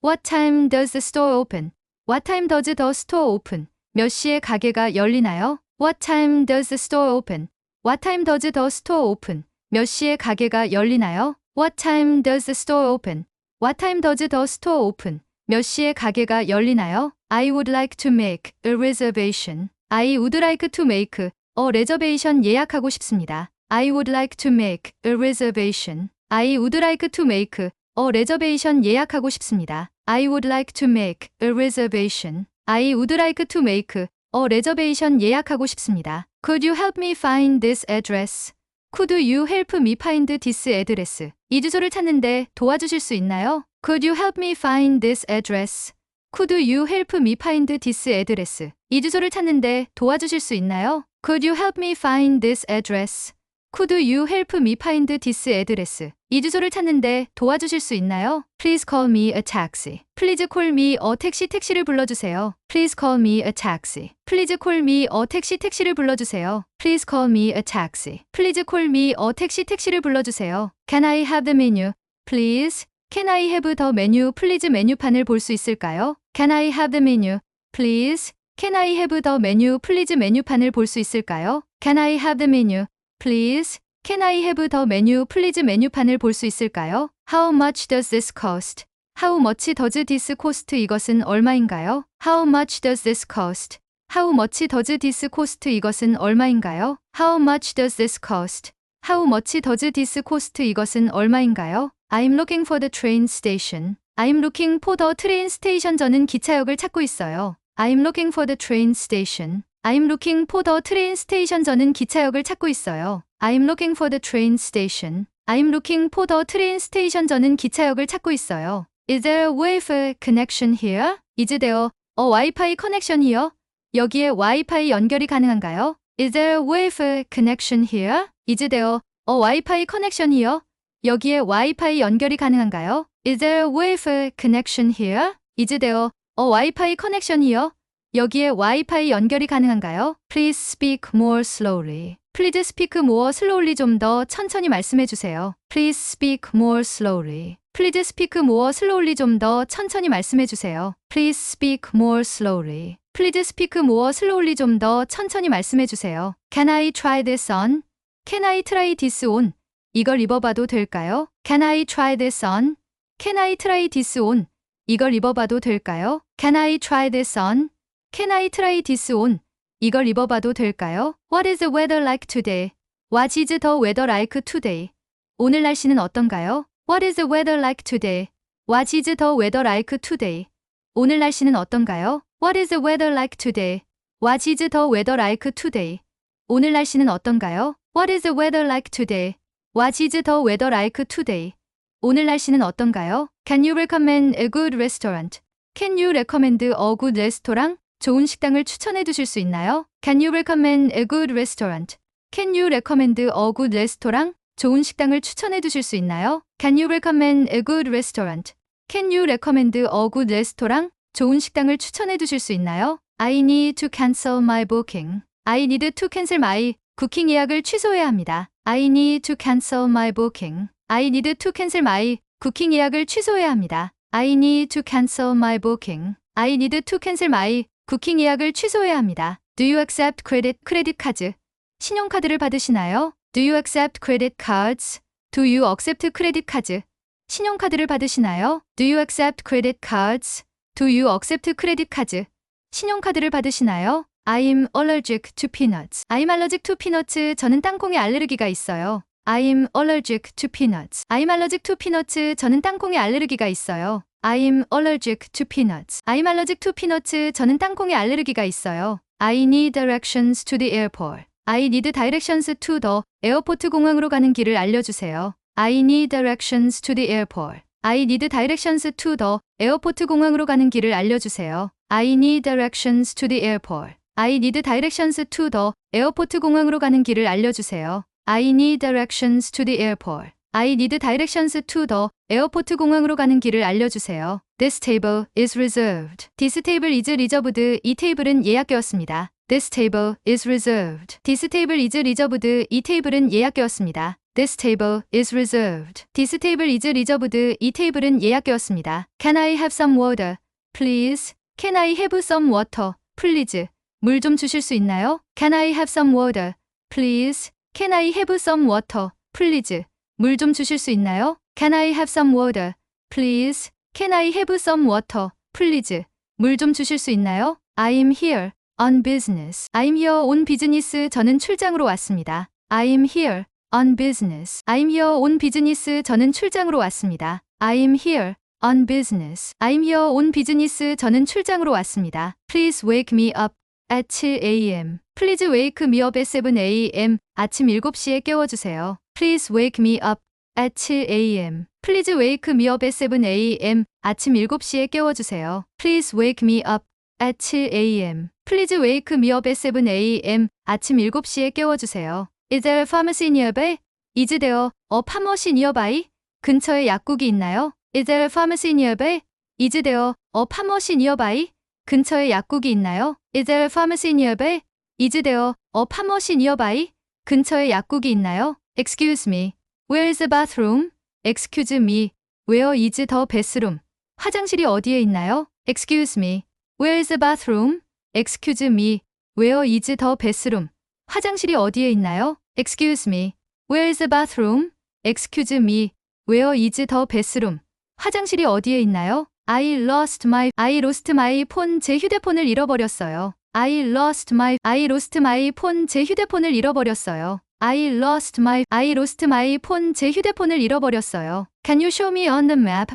What time does the store open? What time does the store open? 몇 시에 가게가 열리나요? What time does the store open? What time does the store open? 몇 시에 가게가 열리나요? What time does the store open? What time does the store open? 몇 시에 가게가 열리나요? I would like to make a reservation. I would like to make a reservation 예약하고 싶습니다. I would like to make a reservation. I would like to make a reservation 예약하고 싶습니다. I would like to make a reservation. I would like to make a reservation 예약하고 싶습니다. Could you help me find this address? Could you help me find this address? 이 주소를 찾는데 도와주실 수 있나요? Could you help me find this address? Could you help me find this address? 이 주소를 찾는데 도와주실 수 있나요? Could you help me find this address? Could you help me find this address? 이 주소를 찾는데 도와주실 수 있나요? Please call me a taxi. Please call me a taxi 택시를 불러주세요. Please call me a taxi. Please call me a taxi 택시를 불러주세요. Please call me a taxi. Please call me a taxi 택시를 불러주세요. Can I have the menu? Please. Can I have the menu? Please 메뉴판을 볼 수 있을까요? Can I have the menu? Please. Can I have the menu? Please 메뉴판을 볼 수 있을까요? Can I have the menu? Please. Can I have the menu? Please 메뉴판을 볼 수 있을까요? How much does this cost? How much does this cost? 이것은 얼마인가요? How much does this cost? How much does this cost? 이것은 얼마인가요? How much does this cost? How much does this cost? 이것은 얼마인가요? I'm looking for the train station. I'm looking for the train station. 저는 기차역을 찾고 있어요. I'm looking for the train station. I'm looking for the train station. 저는 기차역을 찾고 있어요. I'm looking for the train station. I'm looking for the train station. 저는 기차역을 찾고 있어요. Is there a Wi-Fi connection here? Is there a Wi-Fi connection here? 여기에 와이파이 연결이 가능한가요? Is there a Wi-Fi connection here? Is there a Wi-Fi connection here? 여기에 와이파이 연결이 가능한가요? Is there a Wi-Fi connection here? Is there a Wi-Fi connection here? 여기에 와이파이 연결이 가능한가요? Please speak more slowly. Please speak more slowly 좀 더 천천히 말씀해 주세요. Please speak more slowly. Please speak more slowly 좀 더 천천히 말씀해 주세요. Please speak more slowly. Please speak more slowly 좀 더 천천히 말씀해 주세요. Can I try this on? Can I try this on? 이걸 입어봐도 될까요? Can I try this on? Can I try this on? 이걸 입어봐도 될까요? Can I try this on? Can I try this on? 이걸 입어봐도 될까요? What is the weather like today? What is the weather like today? 오늘 날씨는 어떤가요? What is the weather like today? What is the weather like today? 오늘 날씨는 어떤가요? What is the weather like today? What is the weather like today? 오늘 날씨는 어떤가요? What is the weather like today? What is the weather like today? 오늘 날씨는 어떤가요? Can you recommend a good restaurant? Can you recommend a good restaurant? 좋은 식당을 추천해 주실 수 있나요? Can you recommend a good restaurant? Can you recommend a good restaurant? 좋은 식당을 추천해 주실 수 있나요? Can you recommend a good restaurant? Can you recommend a good restaurant? 좋은 식당을 추천해 주실 수 있나요? I need to cancel my booking. I need to cancel my 쿠킹 예약을 취소해야 합니다. I need to cancel my booking. I need to cancel my 쿠킹 예약을 취소해야 합니다. I need to cancel my booking. I need to cancel my 쿠킹 예약을 취소해야 합니다. Do you accept credit 크레딧 카드? 신용카드를 받으시나요? Do you accept credit cards? Do you accept credit cards? 신용카드를 받으시나요? Do you accept credit cards? Do you accept credit cards? 신용카드를 받으시나요? I'm allergic to peanuts. I'm allergic to peanuts. 저는 땅콩에 알레르기가 있어요. I'm allergic to peanuts. I'm allergic to peanuts. 저는 땅콩에 알레르기가 있어요. I'm allergic to peanuts. I'm allergic to peanuts. 저는 땅콩에 알레르기가 있어요. I need directions to the airport. I need directions to the 에어포트 공항으로 가는 길을 알려주세요. I need directions to the airport. I need directions to the 에어포트 공항으로 가는 길을 알려주세요. I need directions to the airport. I need directions to the 에어포트 공항으로 가는 길을 알려주세요. I need directions to the airport. I need directions to the 에어포트 공항으로 가는 길을 알려주세요. This table is reserved. This table is reserved. 이 테이블은 예약되었습니다. This table is reserved. This table is reserved. 이 테이블은 예약되었습니다. This table is reserved. This table is reserved. 이 테이블은 예약되었습니다. Can I have some water? Please. Can I have some water? Please. 물 좀 주실 수 있나요? Can I have some water? Please. Can I have some water? Please. 물 좀 주실 수 있나요? Can I have some water? Please. Can I have some water? Please. 물 좀 주실 수 있나요? I'm here on business. I'm here on business. 저는 출장으로 왔습니다. I'm here on business. I'm here on business. 저는 출장으로 왔습니다. I'm here on business. I'm here on business. 저는 출장으로 왔습니다. Please wake me up at 7 a.m. Please wake me up at 7 a.m. 아침 7시에 깨워주세요. Please wake me up at 7 a.m. Please wake me up at 7 a.m. 아침 7시에 깨워주세요. Please wake me up at 7 a.m. Please wake me up at 7 a.m. 아침 7시에 깨워주세요. Is there a pharmacy nearby? Is there a pharmacy nearby? 근처에 약국이 있나요? Is there a pharmacy nearby? Is there a pharmacy nearby? 근처에 약국이 있나요? Is there a pharmacy nearby? Is there a pharmacy nearby? 근처에 약국이 있나요? Excuse me. Where is the bathroom? Excuse me. Where is the bathroom? 화장실이 어디에 있나요? Excuse me. Where is the bathroom? Excuse me. Where is the bathroom? 화장실이 어디에 있나요? Excuse me. Where is the bathroom? Excuse me. Where is the bathroom? 화장실이 어디에 있나요? I lost my I lost my phone 제 휴대폰을 잃어버렸어요. I lost my I lost my phone 제 휴대폰을 잃어버렸어요. I lost my I lost my phone 제 휴대폰을 잃어버렸어요. Can you show me on the map?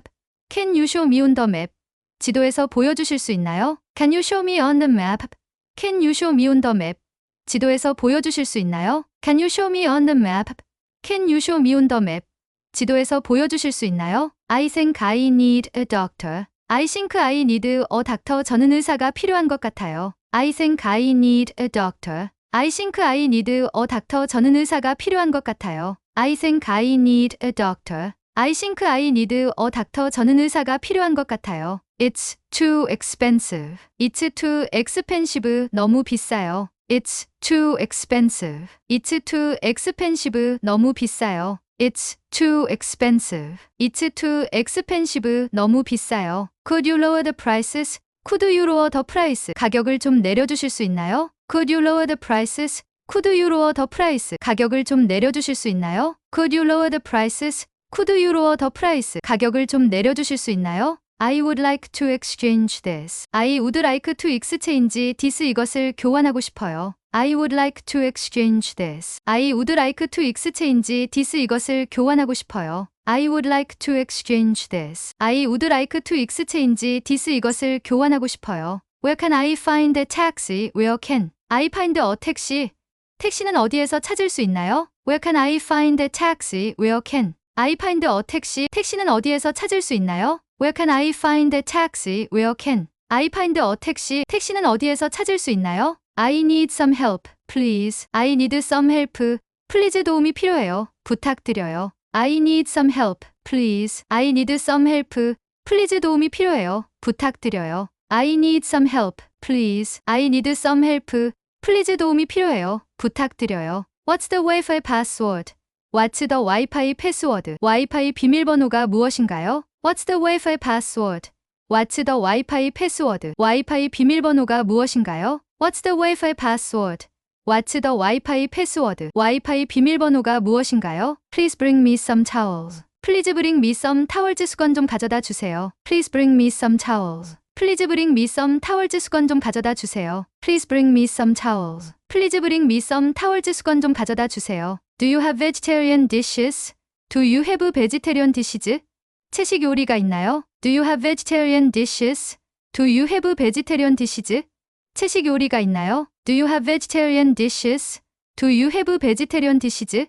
Can you show me on the map? 지도에서 보여주실 수 있나요? Can you show me on the map? Can you show me on the map? 지도에서 보여주실 수 있나요? Can you show me on the map? Can you show me on the map? 지도에서 보여주실 수 있나요? I think I need a doctor. I think I need a doctor. 저는 의사가 필요한 것 같아요. I think I need a doctor. I think I need a doctor. 저는 의사가 필요한 것 같아요. I think I need a doctor. I think I need a doctor. 저는 의사가 필요한 것 같아요. It's too expensive. It's too expensive. 너무 비싸요. It's too expensive. It's too expensive. 너무 비싸요. It's too expensive. It's too expensive. 너무 비싸요. Could you lower the prices? Could you lower the price? 가격을 좀 내려주실 수 있나요? Could you lower the prices? Could you lower the price? 가격을 좀 내려주실 수 있나요? Could you lower the prices? Could you lower the price? 가격을 좀 내려주실 수 있나요? I would like to exchange this. I would like to exchange this 이것을 교환하고 싶어요. I would like to exchange this. I would like to exchange this 이것을 교환하고 싶어요. I would like to exchange this. I would like to exchange this 이것을 교환하고 싶어요. Where can I find a taxi? Where can I find a taxi? 택시는 어디에서 찾을 수 있나요? Where can I find a taxi? Where can I find a taxi? 택시는 어디에서 찾을 수 있나요? Where can I find a taxi? Where can I find a taxi? 택시는 어디에서 찾을 수 있나요? I need some help, please. I need some help. 플리즈 도움이 필요해요. 부탁드려요. I need some help, please. I need some help. 플리즈 도움이 필요해요. 부탁드려요. I need some help, please. I need some help. 플리즈 도움이 필요해요. 부탁드려요. What's the Wi-Fi password? What's the Wi-Fi 패스워드? 와이파이 비밀번호가 무엇인가요? What's the Wi-Fi password? What's the Wi-Fi 패스워드? 와이파이 비밀번호가 무엇인가요? What's the Wi-Fi password? What's the Wi-Fi 패스워드? 와이파이 비밀번호가 무엇인가요? Please bring me some towels. Please bring me some towels 수건 좀 가져다 주세요. Please bring me some towels. Please bring me some towels 수건 좀 가져다 주세요. Please bring me some towels. Please bring me some towels 수건 좀 가져다 주세요. Do you have vegetarian dishes? Do you have vegetarian dishes? 채식 요리가 있나요? Do you have vegetarian dishes? Do you have vegetarian dishes? 채식 요리가 있나요? Do you have vegetarian dishes? Do you have vegetarian dishes?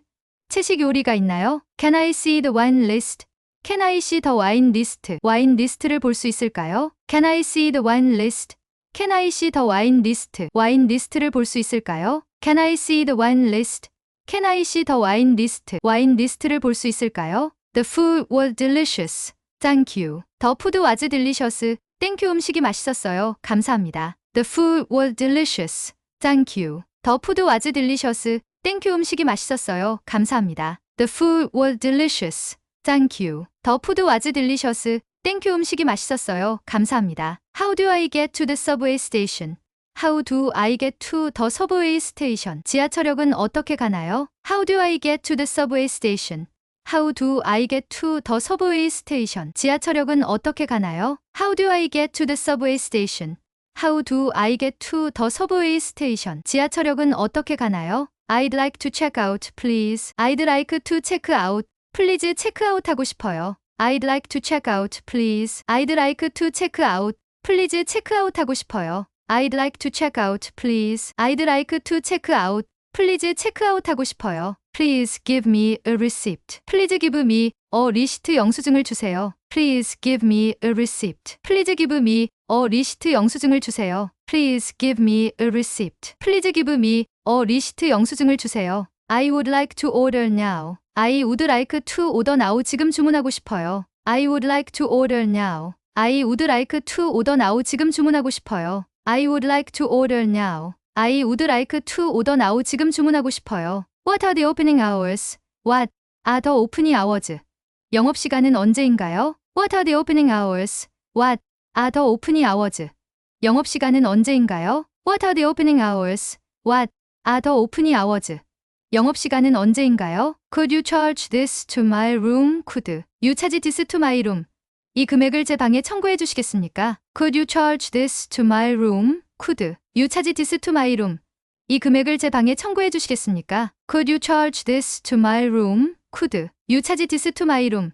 채식 요리가 있나요? Can I see the wine list? Can I see the wine list? 와인 리스트를 볼 수 있을까요? Can I see the wine list? Can I see the wine list? 와인 리스트를 볼 수 있을까요? Can I see the wine list? Can I see the wine list? 와인 리스트를 볼 수 있을까요? The food was delicious. Thank you. The food was delicious. 땡큐 음식이 맛있었어요. 감사합니다. The food was delicious. Thank you. The food was delicious. 땡큐 음식이 맛있었어요. 감사합니다. The food was delicious. Thank you. The food was delicious. 땡큐 음식이 맛있었어요. 감사합니다. How do I get to the subway station? How do I get to the subway station? 지하철역은 어떻게 가나요? How do I get to the subway station? How do I get to the subway station? 지하철역은 어떻게 가나요? How do I get to the subway station? How do I get to the subway station? 지하철역은 어떻게 가나요? I'd like to check out, please. I'd like to check out. 플리즈 체크아웃 하고 싶어요. I'd like to check out, please. I'd like to check out. 플리즈 체크아웃 하고 싶어요. I'd like to check out, please. I'd like to check out. 플리즈 체크아웃 하고 싶어요. Please give me a receipt. Please give me a 리시트 영수증을 주세요. Please give me a receipt. Please give me a 리시트 영수증을 주세요. Please give me a receipt. Please give me a 리시트 영수증을 주세요. I would like to order now. I would like to order now. 지금 주문하고 싶어요. I would like to order now. I would like to order now. 지금 주문하고 싶어요. I would like to order now. I would like to order now. 지금 주문하고 싶어요. What are the opening hours? What are the opening hours? 영업 시간은 언제인가요? What are the opening hours? What are the opening hours? 영업 시간은 언제인가요? What are the opening hours? What are the opening hours? 영업 시간은 언제인가요? Could you charge this to my room? Could you charge this to my room? 이 금액을 제 방에 청구해 주시겠습니까? Could you charge this to my room? Could you charge this to my room? 이 금액을 제 방에 청구해 주시겠습니까? Could you charge this to my room? Could you charge this to my room?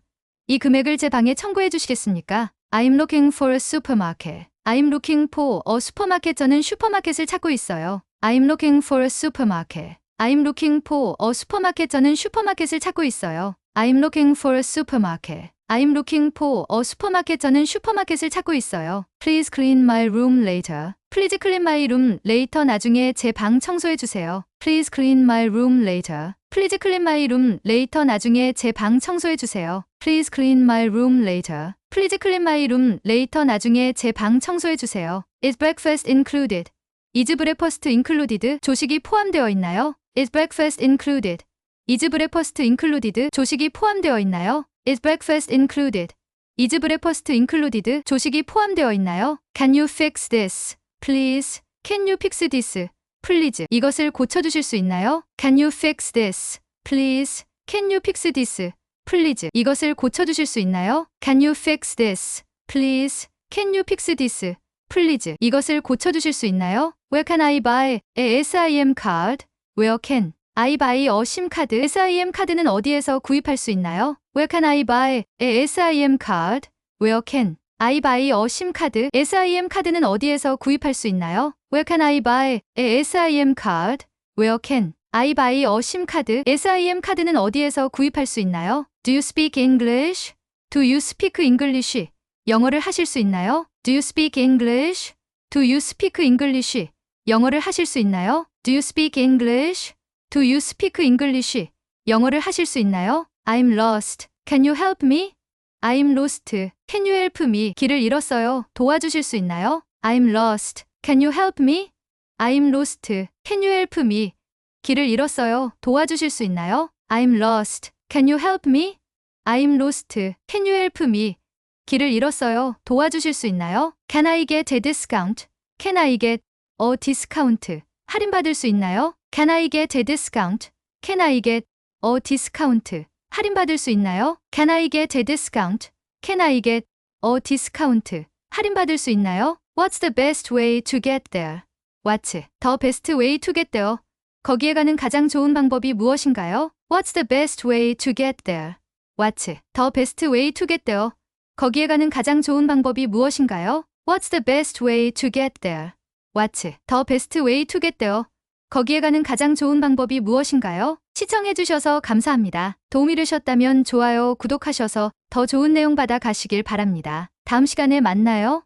이 금액을 제 방에 청구해 주시겠습니까? I'm looking for a supermarket. I'm looking for a supermarket. 저는 슈퍼마켓을 찾고 있어요. I'm looking for a supermarket. I'm looking for a supermarket. 저는 슈퍼마켓을 찾고 있어요. I'm looking for a supermarket. I'm looking for a supermarket. 저는 슈퍼마켓을 찾고 있어요. Please clean my room later. Please clean my room later. 나중에 제 방 청소해 주세요. Please clean my room later. Please clean my room later. 나중에 제 방 청소해 주세요. Please clean my room later. Please clean my room later. 나중에 제 방 청소해 주세요. Is breakfast included? Is breakfast included? 조식이 포함되어 있나요? Is breakfast included? Is breakfast included? 조식이 포함되어 있나요? Is breakfast included? Is breakfast included? 조식이 포함되어 있나요? Can you fix this? Please. Can you fix this? Please. 이것을 고쳐주실 수 있나요? Can you fix this? Please. Can you fix this? Please. 이것을 고쳐주실 수 있나요? Can you fix this? Please. Can you fix this? Please. 이것을 고쳐주실 수 있나요? Where can I buy a SIM card? I buy a SIM 카드? SIM 카드는 어디에서 구입할 수 있나요? I buy a SIM can I buy a SIM 카드? SIM 카드는 어디에서 구입할 수 있나요? I buy a SIM can I buy a SIM 카드? SIM 카드는 어디에서 구입할 수 있나요? Do you speak English? Do you speak English? 영어를 하실 수 있나요? Do you speak English? Do you speak English? 영어를 하실 수 있나요? Do you speak English? Do you speak English? 영어를 하실 수 있나요? I'm lost. Can you help me? I'm lost. Can you help me? 길을 잃었어요. 도와주실 수 있나요? I'm lost. Can you help me? I'm lost. Can you help me? 길을 잃었어요. 도와주실 수 있나요? I'm lost. Can you help me? I'm lost. Can you help me? 길을 잃었어요. 도와주실 수 있나요? Can I get a discount? Can I get a discount? 할인받을 수 있나요? Can I get a discount? Can I get a discount? 할인받을 수 있나요? Can I get a discount? Can I get a discount? 할인받을 수 있나요? What's the best way to get there? What's the best way to get there? 거기에 가는 가장 좋은 방법이 무엇인가요? What's the best way to get there? What's the best way to get there? 거기에 가는 가장 좋은 방법이 무엇인가요? What's the best way to get there? What's the best way to get there? 거기에 가는 가장 좋은 방법이 무엇인가요? 시청해주셔서 감사합니다. 도움이 되셨다면 좋아요, 구독하셔서 더 좋은 내용 받아 가시길 바랍니다. 다음 시간에 만나요.